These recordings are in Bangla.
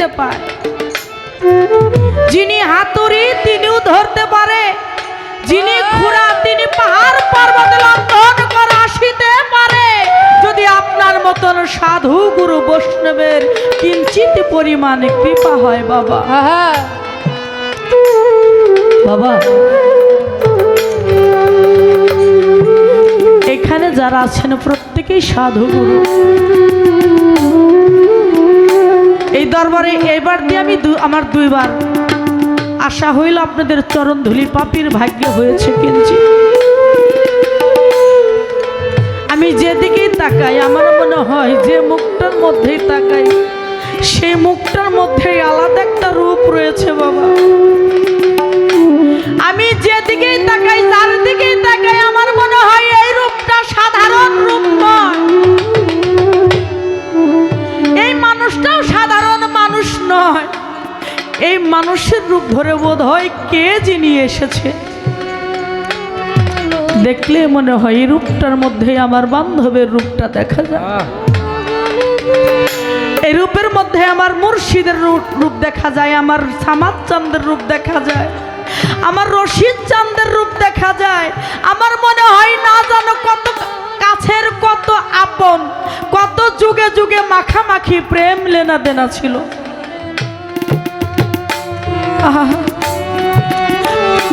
দেখতে পায় যিনি হাতুড়ি তিনিও ধরতে পারে। যিনি খুড়া তিনি পাহাড় পর্বত লঙ্ঘন করে আসিতে পারে। যদি আপনার মতন সাধু গুরু বৈষ্ণবের কিঞ্চিত পরিমাণে কৃপা হয় বাবা। বাবা। এখানে যারা আছেন প্রত্যেকেই সাধু গুরু। এই দরবারে এবার দিয়ে আমি আমার দুইবার আশা হইল আপনাদের চরণ ধুলি পাপির ভাগ্য হয়েছে কিনছি। আমি যেদিকেই তাকাই, আমার মনে হয় যে মুখটার মধ্যেই তাকাই। সেই মুখটার মধ্যেই আলাদা একটা রূপ রয়েছে বাবা। আমি যেদিকেই তাকাই যার এই মানুষের রূপ ধরে বোধ হয় কে যিনি এসেছে? দেখলে মনে হয় এই রূপটার মধ্যে আমার বান্ধবের রূপটা দেখা যায়। এই রূপের মধ্যে আমার মুর্শিদের রূপ রূপ দেখা যায় আমার সামাদ চান্দের রূপ দেখা যায় আমার রশিদ চান্দের রূপ দেখা যায়। আমার মনে হয় না জানো কত কাছের কত আপন কত যুগে যুগে মাখামাখি প্রেম লেনা দেনা ছিল।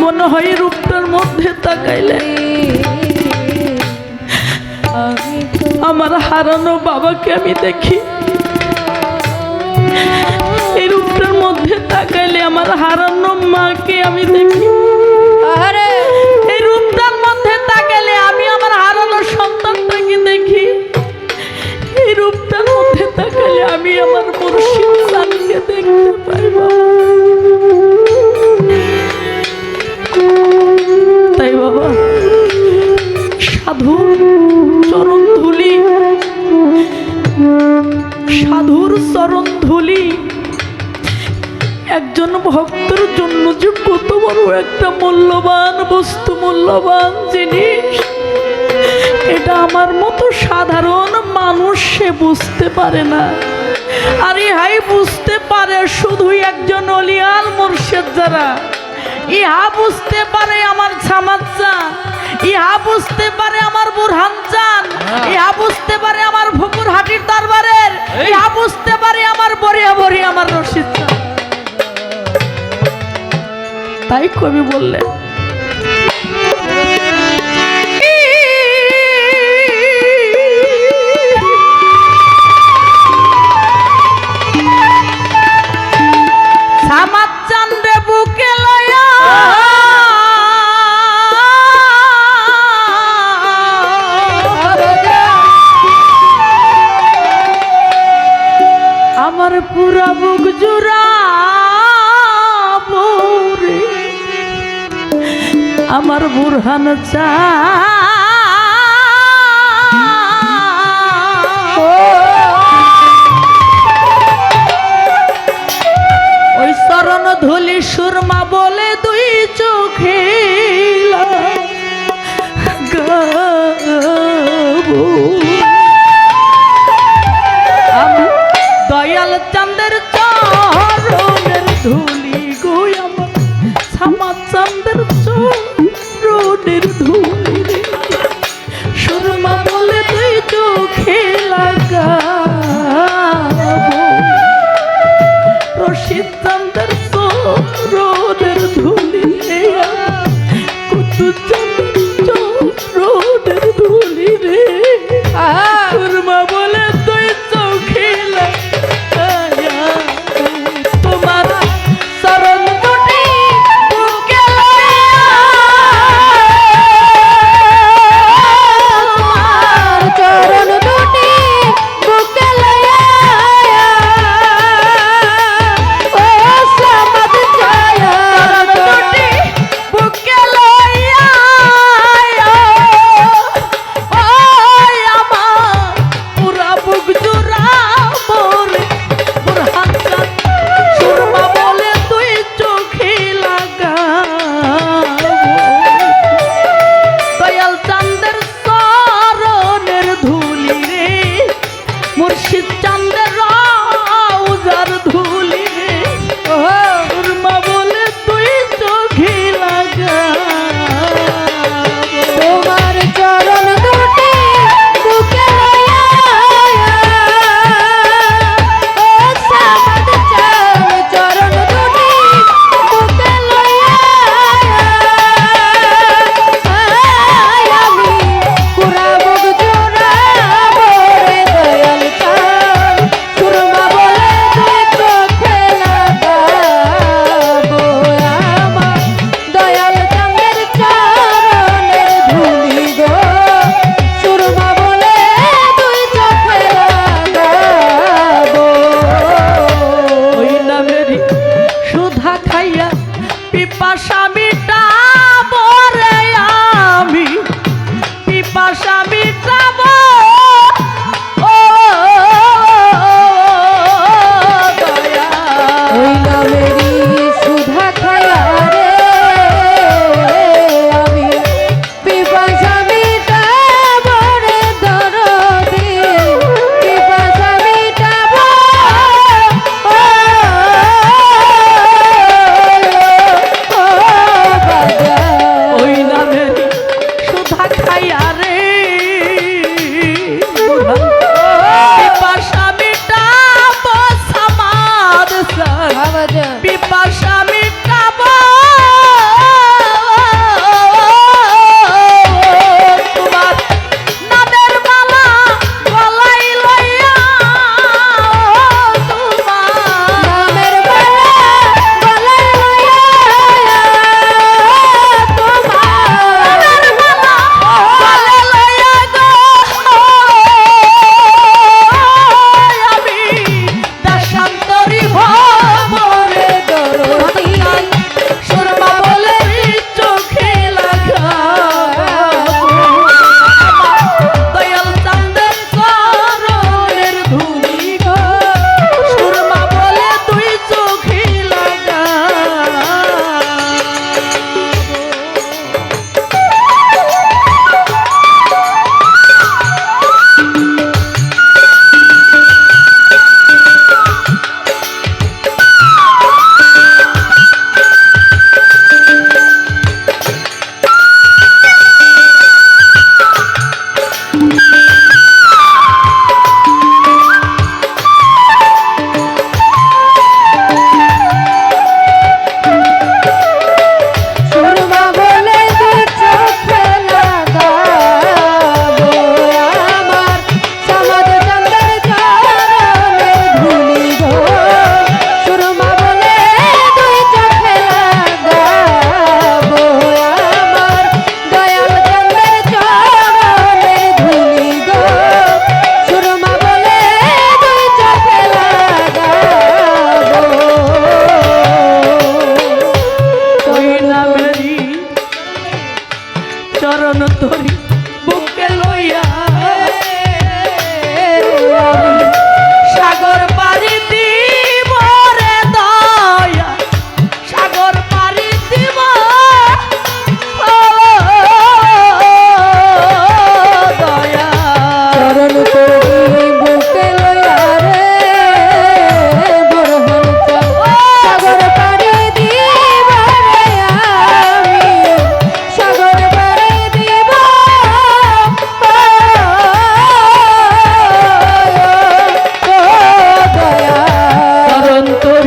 মনে হয় রূপটার মধ্যে তাকাইলে আমার হারানো বাবাকে আমি দেখি। এই রূপটার মধ্যে তাকাইলে আমার হারানো মাকে আমি দেখি। আরে। এই রূপটার মধ্যে তাকাইলে আমি আমার হারানো সন্তানটাকে দেখি। এই রূপটার মধ্যে তাকাইলে আমি আমার মুর্শিদ সানকে দেখতে পাই তাই বাবা সাধু চরণ ধুলি, সাধুর চরণ ধুলি, একজন ভক্তের জন্য যে কত বড় একটা মূল্যবান বস্তু, মূল্যবান জিনিস, এটা আমার মতো সাধারণ মানুষ সে বুঝতে পারে না। আর ইহাই বুঝতে পারে শুধুই একজন অলিয়াল মোর্শেদ যারা। ইহা বুঝতে পারে আমার ছামাচ্চা ইহা বুঝতে পারে আমার বুরহান চান ইহা বুঝতে পারে আমার ভুকুর হাটির দরবারের। ইহা বুঝতে পারে আমার বরিয়া বরি আমার রশিদ তাই কবি বললেন বুরহান চা ওই চরণ ধুলি সুরমা বলে দুই চোখে দয়াল চাঁদের চরণের ধুলি গো শ্যামা চাঁদের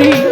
করি